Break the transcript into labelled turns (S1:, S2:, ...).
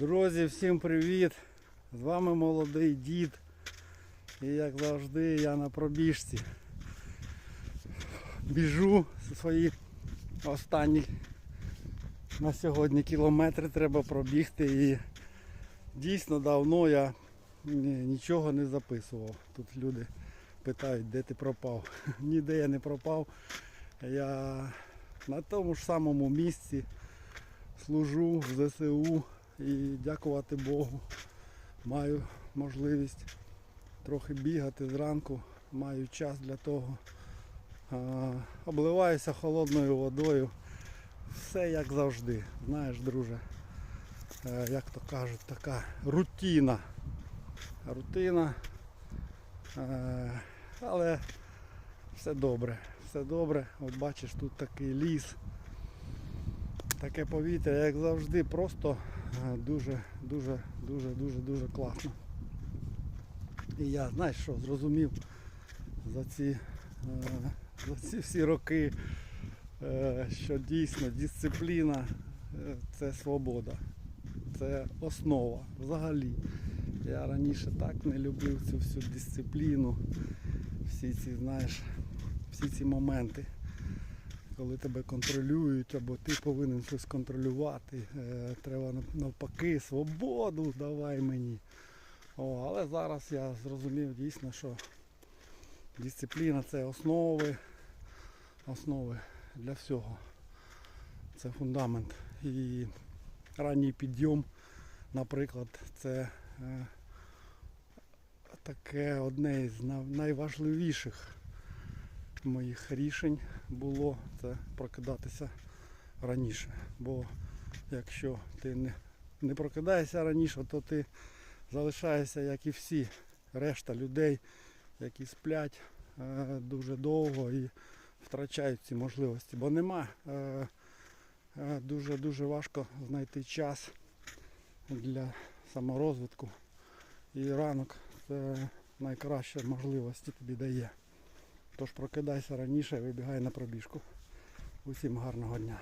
S1: Друзі, всім привіт! З вами молодий дід. І як завжди я на пробіжці. Біжу свої останні на сьогодні кілометри треба пробігти і дійсно давно я нічого не записував. Тут люди питають, де ти пропав. Ніде я не пропав. Я на тому ж самому місці служу в ЗСУ і дякувати Богу. Маю можливість трохи бігати зранку, маю час для того. Обливаюся холодною водою. Все як завжди. Знаєш, друже, е, як то кажуть, така рутина. Рутина. Е, Але все добре, все добре. От бачиш, тут такий ліс. Таке повітря, як завжди, просто е, дуже, дуже, дуже, дуже, дуже класно. І я, знаєш що, зрозумів за ці, е, за ці всі роки, е, що дійсно дисципліна е, це свобода. Це основа взагалі. Я раніше так не любив цю всю дисципліну, всі ці, знаєш, всі ці моменти коли тебе контролюють, або ти повинен щось контролювати. Е, треба навпаки свободу давай мені. О, але зараз я зрозумів дійсно, що дисципліна це основи, основи для всього. Це фундамент. І ранній підйом, наприклад, це е, таке одне із найважливіших моїх рішень було це прокидатися раніше. Бо якщо ти не, не прокидаєшся раніше, то ти залишаєшся, як і всі решта людей, які сплять е, дуже довго і втрачають ці можливості. Бо нема е, е, дуже-дуже важко знайти час для саморозвитку. І ранок це найкраща можливості тобі дає. Тож прокидайся раніше вибігай на пробіжку. Усім гарного дня.